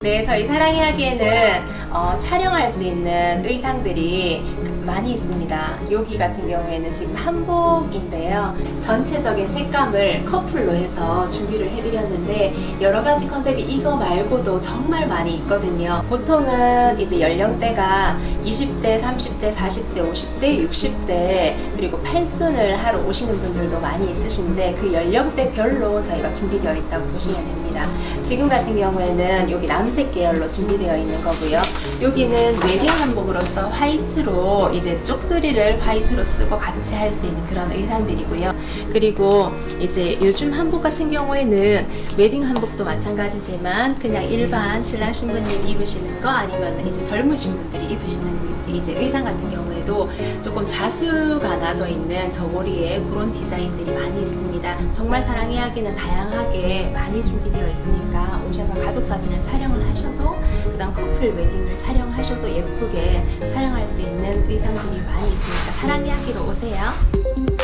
네, 저희 사랑 이야기에는 어, 촬영할 수 있는 의상들이 많이 있습니다. 여기 같은 경우에는 지금 한복인데요. 전체적인 색감을 커플로 해서 준비를 해드렸는데 여러 가지 컨셉이 이거 말고도 정말 많이 있거든요. 보통은 이제 연령대가 20대, 30대, 40대, 50대, 60대 그리고 팔순을 하러 오시는 분들도 많이 있으신데 그 연령대별로 저희가 준비되어 있다고 보시면 됩니다. 지금 같은 경우에는 여기 남색 계열로 준비되어 있는 거고요. 여기는 웨딩 한복으로서 화이트로 이제 쪽두리를 화이트로 쓰고 같이 할 수 있는 그런 의상들이고요. 그리고 이제 요즘 한복 같은 경우에는 웨딩 한복도 마찬가지지만 그냥 일반 신랑 신부님 입으시는 거 아니면 이제 젊으신 분들이 입으시는 이제 의상 같은 경우에도 조금 자수가 나져 있는 저고리에 그런 디자인들이 많이 있습니다. 정말 사랑 이야기는 다양하게 많이 준비되어 있으니까 사진을 촬영을 하셔도 그다음 커플 웨딩을 촬영하셔도 예쁘게 촬영할 수 있는 의상들이 많이 있으니까 사랑 이야기로 오세요.